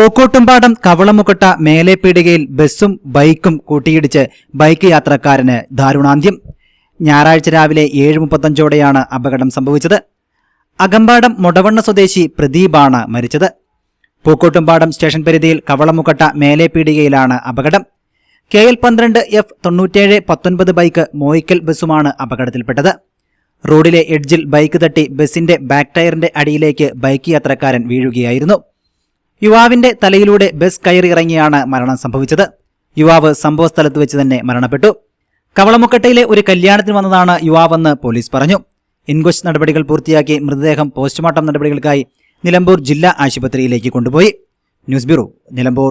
പൂക്കോട്ടുംപാടം കവളമുക്കട്ട മേലെപ്പീടികയിൽ ബസ്സും ബൈക്കും കൂട്ടിയിടിച്ച് ബൈക്ക് യാത്രക്കാരന് ദാരുണാന്ത്യം. ഞായറാഴ്ച രാവിലെ ഏഴ് മുപ്പത്തഞ്ചോടെയാണ് അപകടം സംഭവിച്ചത്. അകമ്പാടം മുടവണ്ണ സ്വദേശി പ്രദീപാണ് മരിച്ചത്. പൂക്കോട്ടുംപാടം സ്റ്റേഷൻ പരിധിയിൽ കവളമുക്കട്ട മേലെപ്പീടികയിലാണ് അപകടം. കെ എൽ പന്ത്രണ്ട് എഫ് തൊണ്ണൂറ്റേഴ് പത്തൊൻപത് ബൈക്ക് മോയിക്കൽ ബസ്സുമാണ് അപകടത്തിൽപ്പെട്ടത്. റോഡിലെ എഡ്ജിൽ ബൈക്ക് തട്ടി ബസിന്റെ ബാക്ക് ടയറിന്റെ അടിയിലേക്ക് ബൈക്ക് യാത്രക്കാരൻ വീഴുകയായിരുന്നു. യുവാവിന്റെ തലയിലൂടെ ബസ് കയറിയിറങ്ങിയാണ് മരണം സംഭവിച്ചത്. യുവാവ് സംഭവസ്ഥലത്ത് വെച്ച് തന്നെ മരണപ്പെട്ടു. കവളമുക്കട്ടയിലെ ഒരു കല്യാണത്തിന് വന്നതാണ് യുവാവെന്ന് പോലീസ് പറഞ്ഞു. ഇൻക്വസ്റ്റ് നടപടികൾ പൂർത്തിയാക്കി മൃതദേഹം പോസ്റ്റ്മോർട്ടം നടപടികൾക്കായി നിലമ്പൂർ ജില്ലാ ആശുപത്രിയിലേക്ക് കൊണ്ടുപോയി. News bureau Nilambur.